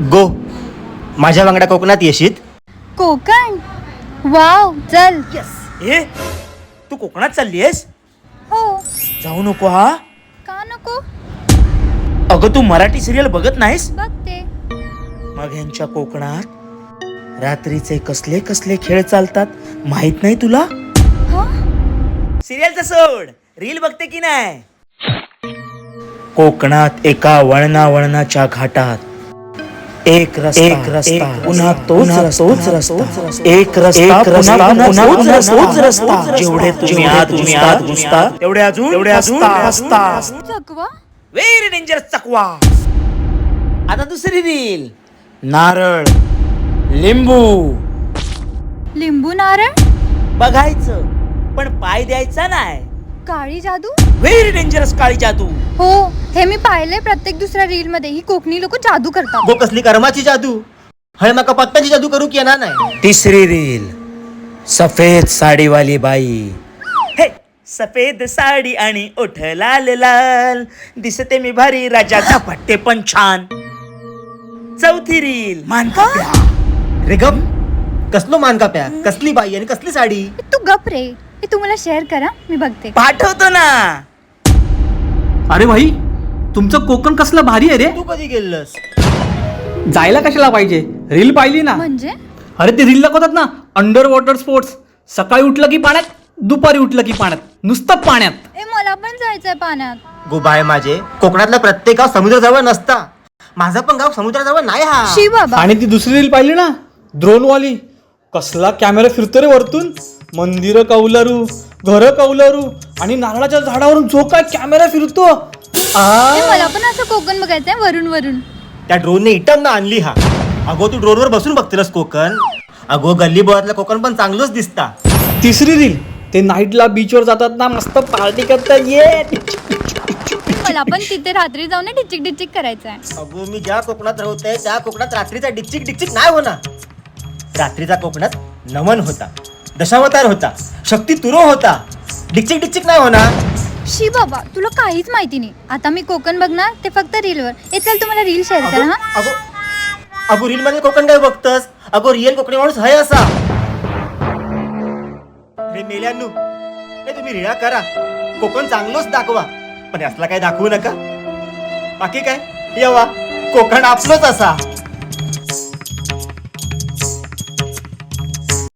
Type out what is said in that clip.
गो. माझ्या वांगडा कोकणात येशीत कोकण? वाव चल. ए तू कोकणात चाललीयस? हो. जाऊ नको हा. का नको? अगं तू मराठी सिरियल बघत नाहीस? बघते. मग यांच्या कोकणात रात्रीचे कसले कसले खेळ चालतात माहीत नाही तुला? हा? सिरियलचं सोड. रील बघते की नाही? कोकणात एका वळणा वळणाच्या घाटात एक रस्ता एक रस्ता पुन्हा तोच तोच रस्ता एक रस्ता पुन्हा पुन्हा पुन्हा तोच रस्ता जेवढे तुम्ही आत तुम्ही आत घुसता तेवढे अजून तेवढे अजून रस्ता. चकवा. व्हेरी डेंजर चकवा. आता दुसरी रील. नारळ लिंबू. लिंबू नारळ? बघायचं पण पाय द्यायचा नाही. काळी जादू? व्हेरी डेंजरस काळी जादू. हो हे मी पाहिलंय प्रत्येक दुसऱ्या रील मध्ये. ही कोकणी लोक जादू करतात. गो कसली कर्माची जादू? हय माका पत्त्याची जादू करू की येणार नाही? तिसरी रील सफेद साडीवाली बाई. हे सफेद साडी आणि ओठ लाल लाल. दिसते मी भारी राजा झपाटे पण छान. चौथी रील मान रे गप. कसलो मान काप्या कसली बाई आणि कसली साडी? तू गप रे. हे तू मला शेअर करा मी बघते. पाठवतो ना. अरे भाई तुमचं कोकण कसलं भारी आहे रे? तू कधी गेलस? जायला कशाला पाहिजे? रील पाहिली ना? म्हणजे? अरे ते रील दाखवतात ना अंडर वॉटर स्पोर्ट्स सकाळी उठलं की पाण्यात दुपारी उठलं की पाण्यात. नुसतं पाण्यात. ए मला पण जायचंय पाण्यात. गो बाय माझे कोकणातला प्रत्येक गाव समुद्राजवळ नसता. माझा पण गाव समुद्राजवळ नाही हा. शी बाबा. आणि ती दुसरी रील पाहिली ना? ड्रोन वाली. कसला कॅमेरा फिरतो रे वरतून. मंदिर कौलारू घर कौलारू आणि नारळाच्या झाडावरून जो काय कॅमेरा फिरतो. आ? ए, मला पण असं कोकण बघायचंय वरून वरून. त्या ड्रोनने इटम ना आणली हा. अगो तू ड्रोनवर बसून बघतेस कोकण. अगो गल्ली बोळातलं कोकण पण चांगलंच दिसता. तिसरी रील ते नाईटला बीचवर जातात ना मस्त पार्टी करतात. ये! मला पण तिथे रात्री जाऊन डिचिक डिचिक करायचंय. अगो मी ज्या कोकणात राहतोय त्या कोकणात रात्रीचा डिच्चिक डिच्चिक नाही होणार. रात्रीचा कोकणात नमन होता. दशावतार होता. शक्ती तुरो होता. डिच्चिक डिच्चिक नाही होणार. शी बाबा तुला काहीच माहिती नाही. आता मी कोकण बघणार ते फक्त रीलवर. ए चल तुम्हाला रील शेअर करा हा. अगो अगो रील मध्ये कोकण काय बघतस? अगो रिअल कोकणी माणूस हय असा. रे मेल्यांनू हे तुम्ही रिळा करा. कोकण चांगलंच दाखवा. पण असला काय दाखवू नका? बाकी काय? येवा. कोकण आपलंच असा.